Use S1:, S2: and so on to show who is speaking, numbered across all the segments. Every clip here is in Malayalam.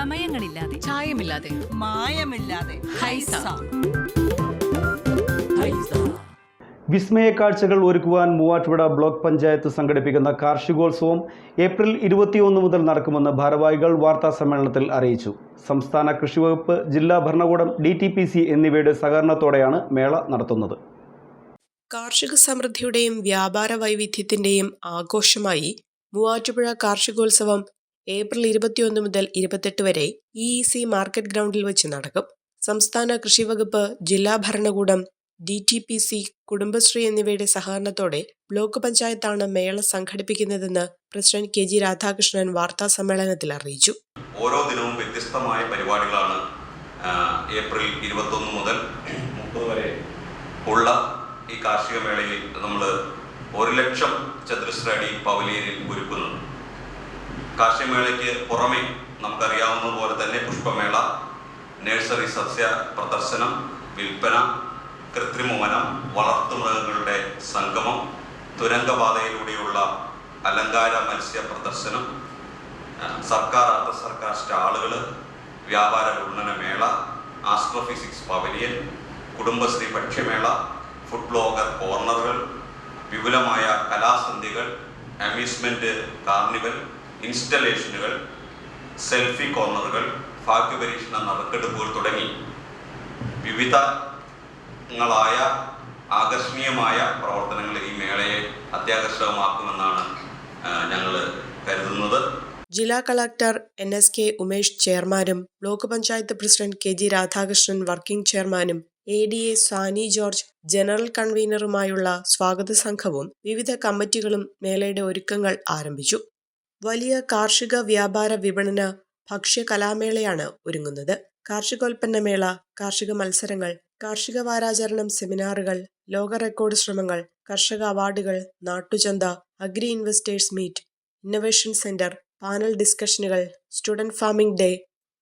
S1: ചമയങ്ങളില്ലാതെ
S2: ചായമില്ലാതെ.
S3: മായമില്ലാതെ.
S2: ഹൈസ.
S4: വിസ്മയ കാഴ്ചകൾ ഒരുക്കുവാൻ മൂവാറ്റുപുഴ ബ്ലോക്ക് പഞ്ചായത്ത് സംഘടിപ്പിക്കുന്ന കാർഷികോത്സവം ഏപ്രിൽ ഇരുപത്തിയൊന്ന് മുതൽ നടക്കുമെന്ന് ഭാരവാഹികൾ വാർത്താ സമ്മേളനത്തിൽ അറിയിച്ചു. സംസ്ഥാന കൃഷിവകുപ്പ് ജില്ലാ ഭരണകൂടം ഡി ടി പി സി എന്നിവയുടെ സഹകരണത്തോടെയാണ് മേള നടത്തുന്നത്.
S5: കാർഷിക സമൃദ്ധിയുടെയും വ്യാപാര വൈവിധ്യത്തിന്റെയും ആഘോഷമായി മൂവാറ്റുപുഴ കാർഷികോത്സവം ഏപ്രിൽ ഇരുപത്തിയൊന്ന് മുതൽ ഇരുപത്തെട്ട് വരെ ഇ ഇ സി മാർക്കറ്റ് ഗ്രൗണ്ടിൽ വെച്ച് നടക്കും. സംസ്ഥാന കൃഷി വകുപ്പ് ജില്ലാ ഭരണകൂടം D T P C Kudumbashree എന്നിവയുടെ സഹകരണത്തോടെ ബ്ലോക്ക് പഞ്ചായത്താണ് മേള സംഘടിപ്പിക്കുന്നതെന്ന് പ്രസിഡന്റ് കെ ജി രാധാകൃഷ്ണൻ വാർത്താ സമ്മേളനത്തിൽ അറിയിച്ചു.
S6: ഓരോ ദിനവും വ്യത്യസ്തമായ പരിപാടികളാണ് ഏപ്രിൽ ഇരുപത്തൊന്ന് മുതൽ മുപ്പത് വരെ ഉള്ള ഈ കാർഷിക മേളയിൽ നമ്മൾ ഒരു ലക്ഷം ചതുരശ്ര അടി പവലിയനിൽ ഒരുക്കുന്നത്. കാർഷിക മേളയ്ക്ക് പുറമെ നമുക്കറിയാവുന്ന പോലെ തന്നെ പുഷ്പമേള നഴ്സറി സസ്യ പ്രദർശനം വിൽപ്പന കൃത്രിമ വനം വളർത്തുമൃഗങ്ങളുടെ സംഗമം തുരങ്കപാതയിലൂടെയുള്ള അലങ്കാര മത്സ്യ പ്രദർശനം സർക്കാർ അർദ്ധ സർക്കാർ സ്റ്റാളുകൾ വ്യാപാര വിപണന മേള ആസ്ട്രോഫിസിക്സ് പവലിയൻ കുടുംബശ്രീ ഭക്ഷ്യമേള ഫുഡ് ബ്ലോഗർ കോർണറുകൾ വിപുലമായ കലാസന്ധികൾ അമ്യൂസ്മെന്റ് കാർണിവൽ ഇൻസ്റ്റലേഷനുകൾ സെൽഫി കോർണറുകൾ ഭാഗ്യപരീക്ഷണ നറുക്കെടുപ്പുകൾ തുടങ്ങി വിവിധങ്ങളായ ആകർഷണീയമായ പ്രവർത്തനങ്ങൾ ഈ മേളയെ അത്യാകർഷകമാക്കുമെന്നാണ് ഞങ്ങൾ കരുതുന്നത്.
S5: ജില്ലാ collector N S K Umesh ചെയർമാനും block panchayat president K G Radhakrishnan working ചെയർമാനും A D A Sani George general കൺവീനറുമായുള്ള സ്വാഗത സംഘവും വിവിധ കമ്മിറ്റികളും മേളയുടെ ഒരുക്കങ്ങൾ ആരംഭിച്ചു. വലിയ കാർഷിക വ്യാപാര വിപണന ഭക്ഷ്യ കലാമേളയാണ് ഒരുങ്ങുന്നത്. കാർഷികോൽപ്പന്ന മേള കാർഷിക മത്സരങ്ങൾ കാർഷിക വാരാചരണം സെമിനാറുകൾ ലോക റെക്കോർഡ് ശ്രമങ്ങൾ കർഷക അവാർഡുകൾ നാട്ടുചന്ത agri investors meet innovation centre panel ഡിസ്കഷനുകൾ student farming day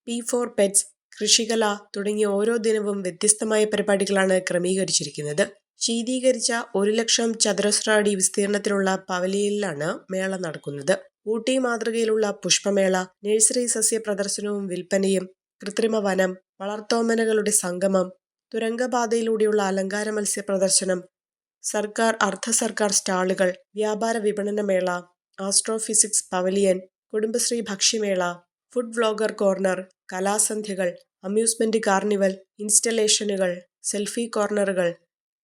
S5: P for pets കൃഷികല തുടങ്ങിയ ഓരോ ദിനവും വ്യത്യസ്തമായ പരിപാടികളാണ് ക്രമീകരിച്ചിരിക്കുന്നത്. ശീതീകരിച്ച ഒരു ലക്ഷം ചതുരശ്ര അടി വിസ്തീർണത്തിലുള്ള പവലിയനിലാണ് മേള നടക്കുന്നത്. ഊട്ടി മാതൃകയിലുള്ള പുഷ്പമേള നഴ്സറി സസ്യ പ്രദർശനവും വിൽപ്പനയും കൃത്രിമ വനം വളർത്തോമനകളുടെ സംഗമം തുരങ്കപാതയിലൂടെയുള്ള അലങ്കാര മത്സ്യ പ്രദർശനം സർക്കാർ അർദ്ധ സർക്കാർ സ്റ്റാളുകൾ വ്യാപാര വിപണനമേള ആസ്ട്രോഫിസിക്സ് പവലിയൻ കുടുംബശ്രീ ഭക്ഷ്യമേള ഫുഡ് വ്ളോഗർ കോർണർ കലാസന്ധ്യകൾ അമ്യൂസ്മെന്റ് കാർണിവൽ ഇൻസ്റ്റലേഷനുകൾ സെൽഫി കോർണറുകൾ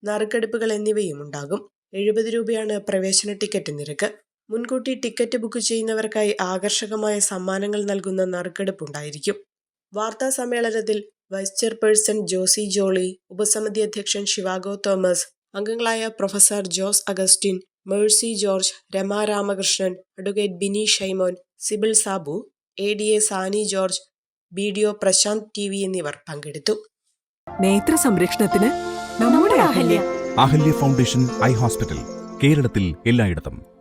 S5: നറുക്കെടുപ്പുകൾ എന്നിവയും ഉണ്ടാകും. എഴുപത് രൂപയാണ് പ്രവേശന ടിക്കറ്റ് നിരക്ക്. മുൻകൂട്ടി ടിക്കറ്റ് ബുക്ക് ചെയ്യുന്നവർക്കായി ആകർഷകമായ സമ്മാനങ്ങൾ നൽകുന്ന നറുക്കെടുപ്പുണ്ടായിരിക്കും. വാർത്താ സമ്മേളനത്തിൽ വൈസ് ചെയർപേഴ്സൺ ജോസി ജോളി ഉപസമിതി അധ്യക്ഷൻ ശിവാഗോ തോമസ് അംഗങ്ങളായ professor Jose Augustine Mercy George Rama Ramakrishnan advocate Bini Shaimon Sibil Sabu A D A Sani George B D O Prashanth T V എന്നിവർ പങ്കെടുത്തു.
S7: നേത്ര സംരക്ഷണത്തിന് നമ്മുടെ Ahalya.
S8: Ahalya foundation eye hospital കേരളത്തിൽ എല്ലായിടത്തും.